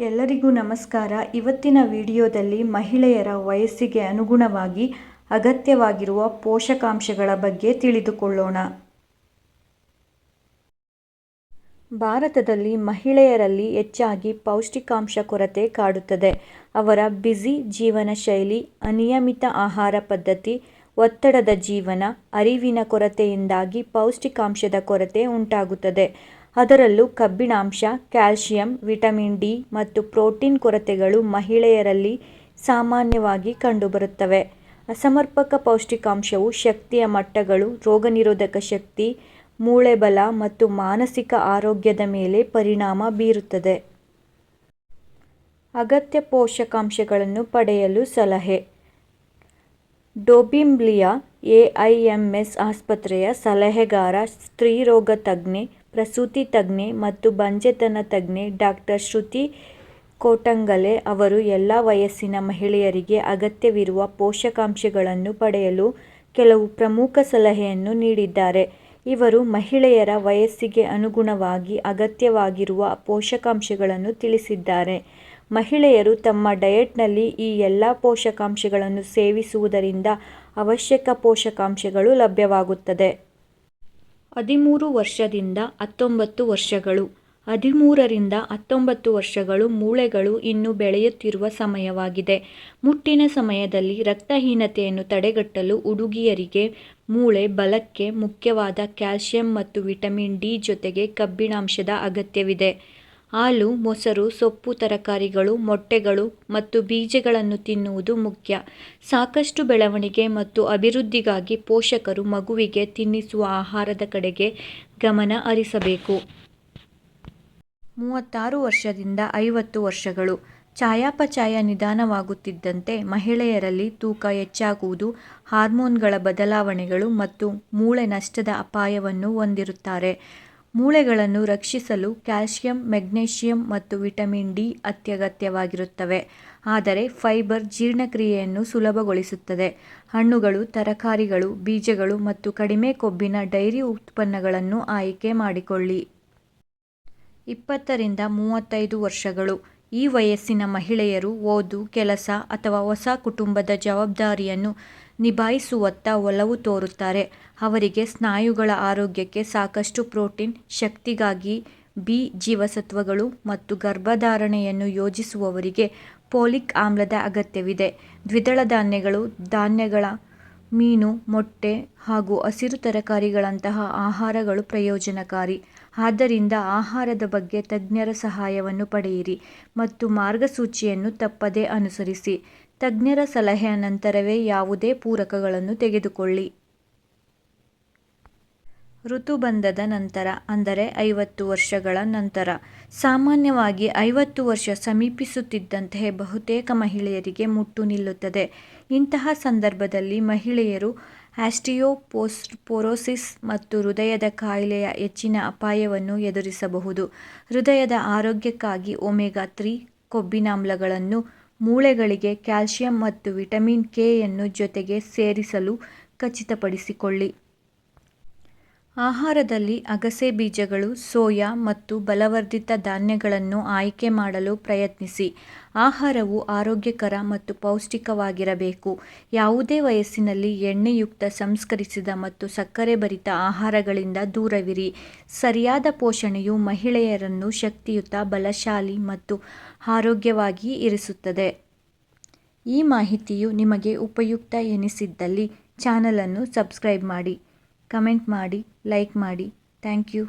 ಎಲ್ಲರಿಗೂ ನಮಸ್ಕಾರ. ಇವತ್ತಿನ ವಿಡಿಯೋದಲ್ಲಿ ಮಹಿಳೆಯರ ವಯಸ್ಸಿಗೆ ಅನುಗುಣವಾಗಿ ಅಗತ್ಯವಾಗಿರುವ ಪೋಷಕಾಂಶಗಳ ಬಗ್ಗೆ ತಿಳಿದುಕೊಳ್ಳೋಣ. ಭಾರತದಲ್ಲಿ ಮಹಿಳೆಯರಲ್ಲಿ ಹೆಚ್ಚಾಗಿ ಪೌಷ್ಟಿಕಾಂಶ ಕೊರತೆ ಕಾಡುತ್ತದೆ. ಅವರ ಬ್ಯುಸಿ ಜೀವನ ಶೈಲಿ ಅನಿಯಮಿತ ಆಹಾರ ಪದ್ಧತಿ, ಒತ್ತಡದ ಜೀವನ, ಅರಿವಿನ ಕೊರತೆಯಿಂದಾಗಿ ಪೌಷ್ಟಿಕಾಂಶದ ಕೊರತೆ ಉಂಟಾಗುತ್ತದೆ. ಅದರಲ್ಲೂ ಕಬ್ಬಿಣಾಂಶ, ಕ್ಯಾಲ್ಸಿಯಂ, ವಿಟಮಿನ್ ಡಿ ಮತ್ತು ಪ್ರೋಟೀನ್ ಕೊರತೆಗಳು ಮಹಿಳೆಯರಲ್ಲಿ ಸಾಮಾನ್ಯವಾಗಿ ಕಂಡುಬರುತ್ತವೆ. ಅಸಮರ್ಪಕ ಪೌಷ್ಟಿಕಾಂಶವು ಶಕ್ತಿಯ ಮಟ್ಟಗಳು, ರೋಗನಿರೋಧಕ ಶಕ್ತಿ ಮೂಳೆ ಬಲ ಮತ್ತು ಮಾನಸಿಕ ಆರೋಗ್ಯದ ಮೇಲೆ ಪರಿಣಾಮ ಬೀರುತ್ತದೆ. ಅಗತ್ಯ ಪೋಷಕಾಂಶಗಳನ್ನು ಪಡೆಯಲು ಸಲಹೆ. ಡೋಬಿಂಬ್ಲಿಯ ಎ ಐ ಎಂ ಎಸ್ ಆಸ್ಪತ್ರೆಯ ಸಲಹೆಗಾರ, ಸ್ತ್ರೀರೋಗ ತಜ್ಞೆ ಪ್ರಸೂತಿ ತಜ್ಞೆ ಮತ್ತು ಬಂಜೆತನ ತಜ್ಞೆ ಡಾಕ್ಟರ್ ಶ್ರುತಿ ಕೋಟಂಗಲೆ ಅವರು ಎಲ್ಲ ವಯಸ್ಸಿನ ಮಹಿಳೆಯರಿಗೆ ಅಗತ್ಯವಿರುವ ಪೋಷಕಾಂಶಗಳನ್ನು ಪಡೆಯಲು ಕೆಲವು ಪ್ರಮುಖ ಸಲಹೆಯನ್ನು ನೀಡಿದ್ದಾರೆ. ಇವರು ಮಹಿಳೆಯರ ವಯಸ್ಸಿಗೆ ಅನುಗುಣವಾಗಿ ಅಗತ್ಯವಾಗಿರುವ ಪೋಷಕಾಂಶಗಳನ್ನು ತಿಳಿಸಿದ್ದಾರೆ. ಮಹಿಳೆಯರು ತಮ್ಮ ಡಯೆಟ್ನಲ್ಲಿ ಈ ಎಲ್ಲ ಪೋಷಕಾಂಶಗಳನ್ನು ಸೇವಿಸುವುದರಿಂದ ಅವಶ್ಯಕ ಪೋಷಕಾಂಶಗಳು ಲಭ್ಯವಾಗುತ್ತದೆ. ಹದಿಮೂರು ವರ್ಷದಿಂದ ಹತ್ತೊಂಬತ್ತು ವರ್ಷಗಳು. ಹದಿಮೂರರಿಂದ ಹತ್ತೊಂಬತ್ತು ವರ್ಷಗಳು ಮೂಳೆಗಳು ಇನ್ನೂ ಬೆಳೆಯುತ್ತಿರುವ ಸಮಯವಾಗಿದೆ. ಮುಟ್ಟಿನ ಸಮಯದಲ್ಲಿ ರಕ್ತಹೀನತೆಯನ್ನು ತಡೆಗಟ್ಟಲು ಹುಡುಗಿಯರಿಗೆ ಮೂಳೆ, ಬಲಕ್ಕೆ ಮುಖ್ಯವಾದ ಕ್ಯಾಲ್ಸಿಯಂ ಮತ್ತು ವಿಟಮಿನ್ ಡಿ ಜೊತೆಗೆ ಕಬ್ಬಿಣಾಂಶದ ಅಗತ್ಯವಿದೆ. ಹಾಲು, ಮೊಸರು, ಸೊಪ್ಪು, ತರಕಾರಿಗಳು, ಮೊಟ್ಟೆಗಳು ಮತ್ತು ಬೀಜಗಳನ್ನು ತಿನ್ನುವುದು ಮುಖ್ಯ. ಸಾಕಷ್ಟು ಬೆಳವಣಿಗೆ ಮತ್ತು ಅಭಿವೃದ್ಧಿಗಾಗಿ ಪೋಷಕರು ಮಗುವಿಗೆ ತಿನ್ನಿಸುವ ಆಹಾರದ ಕಡೆಗೆ ಗಮನ ಹರಿಸಬೇಕು. ಮೂವತ್ತಾರು ವರ್ಷದಿಂದ ಐವತ್ತು ವರ್ಷಗಳು. ಚಯಾಪಚಯ ನಿಧಾನವಾಗುತ್ತಿದ್ದಂತೆ ಮಹಿಳೆಯರಲ್ಲಿ ತೂಕ ಹೆಚ್ಚಾಗುವುದು, ಹಾರ್ಮೋನ್ಗಳ ಬದಲಾವಣೆಗಳು ಮತ್ತು ಮೂಳೆ ನಷ್ಟದ ಅಪಾಯವನ್ನು ಹೊಂದಿರುತ್ತಾರೆ. ಮೂಳೆಗಳನ್ನು ರಕ್ಷಿಸಲು ಕ್ಯಾಲ್ಸಿಯಂ ಮೆಗ್ನೀಷಿಯಂ ಮತ್ತು ವಿಟಮಿನ್ ಡಿ ಅತ್ಯಗತ್ಯವಾಗಿರುತ್ತವೆ. ಆದರೆ ಫೈಬರ್ ಜೀರ್ಣಕ್ರಿಯೆಯನ್ನು ಸುಲಭಗೊಳಿಸುತ್ತದೆ. ಹಣ್ಣುಗಳು, ತರಕಾರಿಗಳು, ಬೀಜಗಳು ಮತ್ತು ಕಡಿಮೆ ಕೊಬ್ಬಿನ ಡೈರಿ ಉತ್ಪನ್ನಗಳನ್ನು ಆಯ್ಕೆ ಮಾಡಿಕೊಳ್ಳಿ. ಇಪ್ಪತ್ತರಿಂದ ಮೂವತ್ತೈದು ವರ್ಷಗಳು. ಈ ವಯಸ್ಸಿನ ಮಹಿಳೆಯರು ಓದು, ಕೆಲಸ ಅಥವಾ ಹೊಸ ಕುಟುಂಬದ ಜವಾಬ್ದಾರಿಯನ್ನು ನಿಭಾಯಿಸುವತ್ತ ಒಲವು ತೋರುತ್ತಾರೆ. ಅವರಿಗೆ ಸ್ನಾಯುಗಳ ಆರೋಗ್ಯಕ್ಕೆ ಸಾಕಷ್ಟು ಪ್ರೋಟೀನ್, ಶಕ್ತಿಗಾಗಿ ಬಿ ಜೀವಸತ್ವಗಳು ಮತ್ತು ಗರ್ಭಧಾರಣೆಯನ್ನು ಯೋಜಿಸುವವರಿಗೆ ಪೋಲಿಕ್ ಆಮ್ಲದ ಅಗತ್ಯವಿದೆ. ದ್ವಿದಳ ಧಾನ್ಯಗಳು, ಧಾನ್ಯಗಳ ಮೀನು, ಮೊಟ್ಟೆ ಹಾಗೂ ಹಸಿರು ತರಕಾರಿಗಳಂತಹ ಆಹಾರಗಳು ಪ್ರಯೋಜನಕಾರಿ. ಆದ್ದರಿಂದ ಆಹಾರದ ಬಗ್ಗೆ ತಜ್ಞರ ಸಹಾಯವನ್ನು ಪಡೆಯಿರಿ ಮತ್ತು ಮಾರ್ಗಸೂಚಿಯನ್ನು ತಪ್ಪದೇ ಅನುಸರಿಸಿ. ತಜ್ಞರ ಸಲಹೆಯ ನಂತರವೇ ಯಾವುದೇ ಪೂರಕಗಳನ್ನು ತೆಗೆದುಕೊಳ್ಳಿ. ಋತುಬಂಧದ ನಂತರ, ಅಂದರೆ ಐವತ್ತು ವರ್ಷಗಳ ನಂತರ. ಸಾಮಾನ್ಯವಾಗಿ ಐವತ್ತು ವರ್ಷ ಸಮೀಪಿಸುತ್ತಿದ್ದಂತೆ ಬಹುತೇಕ ಮಹಿಳೆಯರಿಗೆ ಮುಟ್ಟು ನಿಲ್ಲುತ್ತದೆ. ಇಂತಹ ಸಂದರ್ಭದಲ್ಲಿ ಮಹಿಳೆಯರು ಆಸ್ಟಿಯೋಪೊರೋಸಿಸ್ ಮತ್ತು ಹೃದಯದ ಕಾಯಿಲೆಯ ಹೆಚ್ಚಿನ ಅಪಾಯವನ್ನು ಎದುರಿಸಬಹುದು. ಹೃದಯದ ಆರೋಗ್ಯಕ್ಕಾಗಿ ಒಮೆಗಾ ತ್ರೀ ಕೊಬ್ಬಿನಾಮ್ಲಗಳನ್ನು ಮೂಳೆಗಳಿಗೆ ಕ್ಯಾಲ್ಸಿಯಂ ಮತ್ತು ವಿಟಮಿನ್ ಕೆಯನ್ನು ಜೊತೆಗೆ ಸೇರಿಸಲು ಖಚಿತಪಡಿಸಿಕೊಳ್ಳಿ. ಆಹಾರದಲ್ಲಿ ಅಗಸೆ ಬೀಜಗಳು, ಸೋಯಾ ಮತ್ತು ಬಲವರ್ಧಿತ ಧಾನ್ಯಗಳನ್ನು ಆಯ್ಕೆ ಮಾಡಲು ಪ್ರಯತ್ನಿಸಿ. ಆಹಾರವು ಆರೋಗ್ಯಕರ ಮತ್ತು ಪೌಷ್ಟಿಕವಾಗಿರಬೇಕು. ಯಾವುದೇ ವಯಸ್ಸಿನಲ್ಲಿ ಎಣ್ಣೆಯುಕ್ತ, ಸಂಸ್ಕರಿಸಿದ ಮತ್ತು ಸಕ್ಕರೆ ಭರಿತ ಆಹಾರಗಳಿಂದ ದೂರವಿರಿ. ಸರಿಯಾದ ಪೋಷಣೆಯು ಮಹಿಳೆಯರನ್ನು ಶಕ್ತಿಯುತ, ಬಲಶಾಲಿ ಮತ್ತು ಆರೋಗ್ಯವಾಗಿ ಇರಿಸುತ್ತದೆ. ಈ ಮಾಹಿತಿಯು ನಿಮಗೆ ಉಪಯುಕ್ತ ಎನಿಸಿದ್ದಲ್ಲಿ ಚಾನಲನ್ನು ಸಬ್ಸ್ಕ್ರೈಬ್ ಮಾಡಿ. ಕಮೆಂಟ್ ಮಾಡಿ ಲೈಕ್ ಮಾಡಿ ಥ್ಯಾಂಕ್ ಯು